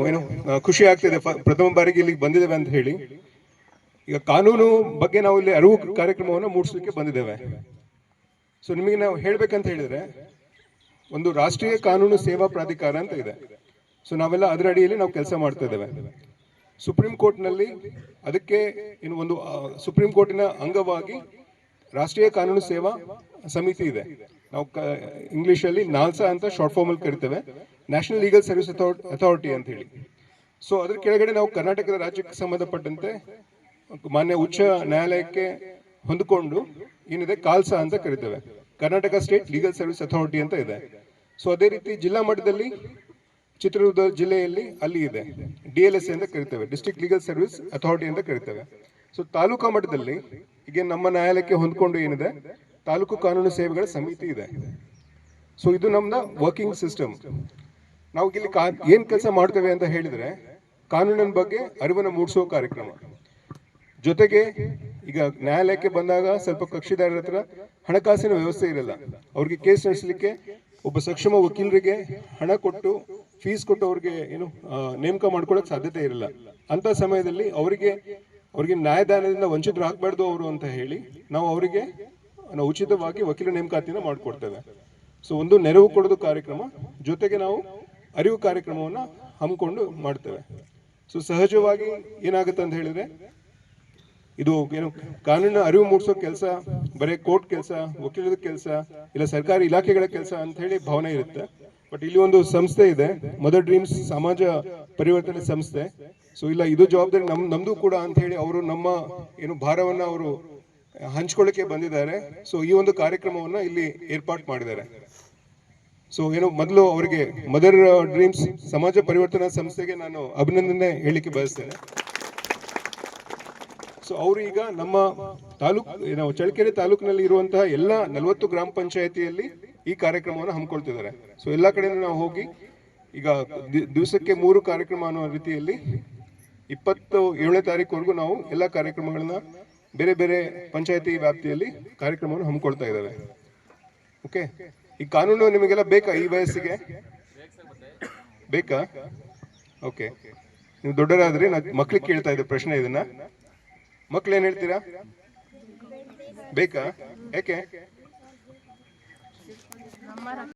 ಏನು? ಖುಷಿ ಆಗ್ತಿದೆ. ಪ್ರಥಮ ಬಾರಿಗೆ ಇಲ್ಲಿಗೆ ಬಂದಿದ್ದೇವೆ ಅಂತ ಹೇಳಿ. ಈಗ ಕಾನೂನು ಬಗ್ಗೆ ನಾವು ಇಲ್ಲಿ ಅರಿವು ಕಾರ್ಯಕ್ರಮವನ್ನು ಮೂಡಿಸಲಿಕ್ಕೆ ಬಂದಿದ್ದೇವೆ. ಸೊ ನಿಮಗೆ ನಾವು ಹೇಳ್ಬೇಕಂತ ಹೇಳಿದ್ರೆ, ಒಂದು ರಾಷ್ಟ್ರೀಯ ಕಾನೂನು ಸೇವಾ ಪ್ರಾಧಿಕಾರ ಅಂತ ಇದೆ. ಸೊ ನಾವೆಲ್ಲ ಅದರ ಅಡಿಯಲ್ಲಿ ನಾವು ಕೆಲಸ ಮಾಡ್ತಾ ಇದ್ದೇವೆ. ಸುಪ್ರೀಂ ಕೋರ್ಟ್ನಲ್ಲಿ ಅದಕ್ಕೆ ಇನ್ನು ಒಂದು ಸುಪ್ರೀಂ ಕೋರ್ಟಿನ ಅಂಗವಾಗಿ ರಾಷ್ಟ್ರೀಯ ಕಾನೂನು ಸೇವಾ ಸಮಿತಿ ಇದೆ. ನಾವು ಇಂಗ್ಲಿಷಲ್ಲಿ ನಾಲ್ಸಾ ಅಂತ ಶಾರ್ಟ್ ಫಾರ್ಮ್ ಅಲ್ಲಿ ಕರಿತೇವೆ. ನ್ಯಾಷನಲ್ ಲೀಗಲ್ ಸರ್ವಿಸ್ ಅಥಾರಿಟಿ ಅಂತ ಹೇಳಿ. ಸೊ ಅದ್ರ ಕೆಳಗಡೆ ನಾವು ಕರ್ನಾಟಕದ ರಾಜ್ಯಕ್ಕೆ ಸಂಬಂಧಪಟ್ಟಂತೆ ಮಾನ್ಯ ಉಚ್ಚ ನ್ಯಾಯಾಲಯಕ್ಕೆ ಹೊಂದಿಕೊಂಡು ಏನಿದೆ, ಕಾಲ್ಸಾ ಅಂತ ಕರಿತೇವೆ. Karnataka state legal service authority ಅಂತ ಇದೆ. ಸೊ ಅದೇ ರೀತಿ ಜಿಲ್ಲಾ ಮಟ್ಟದಲ್ಲಿ ಚಿತ್ರದುರ್ಗ ಜಿಲ್ಲೆಯಲ್ಲಿ ಅಲ್ಲಿ ಇದೆ. ಡಿ ಎಲ್ ಎಸ್ ಅಂತ ಕರಿತೇವೆ. ಡಿಸ್ಟ್ರಿಕ್ಟ್ ಲೀಗಲ್ ಸರ್ವಿಸ್ ಅಥಾರಿಟಿ ಅಂತ ಕರಿತೇವೆ. ಸೊ ತಾಲೂಕಾ ಮಟ್ಟದಲ್ಲಿ ಈಗ ನಮ್ಮ ನ್ಯಾಯಾಲಯಕ್ಕೆ ಹೊಂದ್ಕೊಂಡು ಏನಿದೆ, ತಾಲೂಕು ಕಾನೂನು ಸೇವೆಗಳ ಸಮಿತಿ ಇದೆ. ಸೊ ಇದು ನಮ್ಮ ವರ್ಕಿಂಗ್ ಸಿಸ್ಟಮ್ ನಾವು ಇಲ್ಲಿ ಏನ್ ಕೆಲಸ ಮಾಡ್ತೇವೆ ಅಂತ ಹೇಳಿದ್ರೆ ಕಾನೂನಿನ ಬಗ್ಗೆ ಅರಿವನ್ನು ಮೂಡಿಸುವ ಕಾರ್ಯಕ್ರಮ. ಜೊತೆಗೆ ಈಗ ನ್ಯಾಯಾಲಯಕ್ಕೆ ಬಂದಾಗ ಸ್ವಲ್ಪ ಕಕ್ಷಿದಾರರ ಹತ್ರ ಹಣಕಾಸಿನ ವ್ಯವಸ್ಥೆ ಇರಲ್ಲ. ಅವ್ರಿಗೆ ಕೇಸ್ ನಡೆಸಲಿಕ್ಕೆ ಒಬ್ಬ ಸಕ್ಷಮ ವಕೀಲರಿಗೆ ಹಣ ಕೊಟ್ಟು ಫೀಸ್ ಕೊಟ್ಟು ಅವ್ರಿಗೆ ಏನು ನೇಮಕ ಮಾಡ್ಕೊಳ್ಳೋಕೆ ಸಾಧ್ಯತೆ ಇರಲ್ಲ. ಅಂತ ಸಮಯದಲ್ಲಿ ಅವರಿಗೆ ಅವರಿಗೆ ನ್ಯಾಯದಾನದಿಂದ ವಂಚಿತರಾಗಬಾರ್ದು ಅವರು ಅಂತ ಹೇಳಿ ನಾವು ಅವರಿಗೆ ನಾವು ಉಚಿತವಾಗಿ ವಕೀಲ ನೇಮಕಾತಿನ ಮಾಡಿಕೊಡ್ತೇವೆ. ಸೊ ಒಂದು ನೆರವು ಕೊಡೋದು ಕಾರ್ಯಕ್ರಮ. ಜೊತೆಗೆ ನಾವು ಅರಿವು ಕಾರ್ಯಕ್ರಮವನ್ನು ಹಮ್ಮಿಕೊಂಡು ಮಾಡ್ತೇವೆ. ಸೊ ಸಹಜವಾಗಿ ಏನಾಗುತ್ತೆ ಅಂತ ಹೇಳಿದ್ರೆ, ಇದು ಏನು ಕಾನೂನಿನ ಅರಿವು ಮೂಡಿಸೋ ಕೆಲಸ, ಬರೀ ಕೋರ್ಟ್ ಕೆಲಸ, ವಕೀಲರ ಕೆಲಸ, ಇಲ್ಲ ಸರ್ಕಾರಿ ಇಲಾಖೆಗಳ ಕೆಲಸ ಅಂತ ಹೇಳಿ ಭಾವನೆ ಇರುತ್ತೆ. ಬಟ್ ಇಲ್ಲಿ ಒಂದು ಸಂಸ್ಥೆ ಇದೆ ಮದರ್ ಡ್ರೀಮ್ಸ್ ಸಮಾಜ ಪರಿವರ್ತನೆ ಸಂಸ್ಥೆ. ಸೊ ಇಲ್ಲ ಇದು ಜವಾಬ್ದಾರಿ ನಮ್, ನಮ್ದು ಕೂಡ ಅಂತ ಹೇಳಿ ಅವರು ನಮ್ಮ ಏನು ಭಾರವನ್ನ ಅವರು ಹಂಚ್ಕೊಳ್ಳಿಕ್ಕೆ ಬಂದಿದ್ದಾರೆ. ಸೊ ಈ ಒಂದು ಕಾರ್ಯಕ್ರಮವನ್ನ ಇಲ್ಲಿ ಏರ್ಪಾಟ್ ಮಾಡಿದ್ದಾರೆ. ಸೊ ಏನೋ ಮೊದಲು ಅವರಿಗೆ ಮದರ್ ಡ್ರೀಮ್ಸ್ ಸಮಾಜ ಪರಿವರ್ತನಾ ಸಂಸ್ಥೆಗೆ ನಾನು ಅಭಿನಂದನೆ ಹೇಳಿಕೆ ಬಯಸ್ತೇನೆ. ಸೊ ಅವರು ಈಗ ನಮ್ಮ ತಾಲೂಕ್, ನಾವು ಚಳ್ಳಕೆರೆ ತಾಲೂಕಿನಲ್ಲಿ ಇರುವಂತಹ ಎಲ್ಲ ನಲವತ್ತು ಗ್ರಾಮ ಪಂಚಾಯತಿಯಲ್ಲಿ ಈ ಕಾರ್ಯಕ್ರಮವನ್ನು ಹಮ್ಮಿಕೊಳ್ತಿದ್ದಾರೆ. ಸೊ ಎಲ್ಲ ಕಡೆ ನಾವು ಹೋಗಿ ಈಗ ದಿವಸಕ್ಕೆ ಮೂರು ಕಾರ್ಯಕ್ರಮ ಅನ್ನೋ ರೀತಿಯಲ್ಲಿ ಇಪ್ಪತ್ತು ಏಳನೇ ತಾರೀಕುವರೆಗೂ ನಾವು ಎಲ್ಲ ಕಾರ್ಯಕ್ರಮಗಳನ್ನ ಬೇರೆ ಬೇರೆ ಪಂಚಾಯತಿ ವ್ಯಾಪ್ತಿಯಲ್ಲಿ ಕಾರ್ಯಕ್ರಮವನ್ನು ಹಮ್ಮಿಕೊಳ್ತಾ ಇದ್ದಾವೆ. ಓಕೆ ಈ ಕಾನೂನು ನಿಮಗೆಲ್ಲ ಬೇಕಾ ಈ ವಯಸ್ಸಿಗೆ? ಬೇಕಾ? ಓಕೆ ನೀವು ದೊಡ್ಡರಾದ್ರಿ, ನಾ ಮಕ್ಳಿಗೆ ಕೇಳ್ತಾ ಇದ್ದೆ ಪ್ರಶ್ನೆ ಇದನ್ನ. ಮಕ್ಳು ಏನ್ ಹೇಳ್ತೀರಾ? ಬೇಕಾ? ಯಾಕೆ?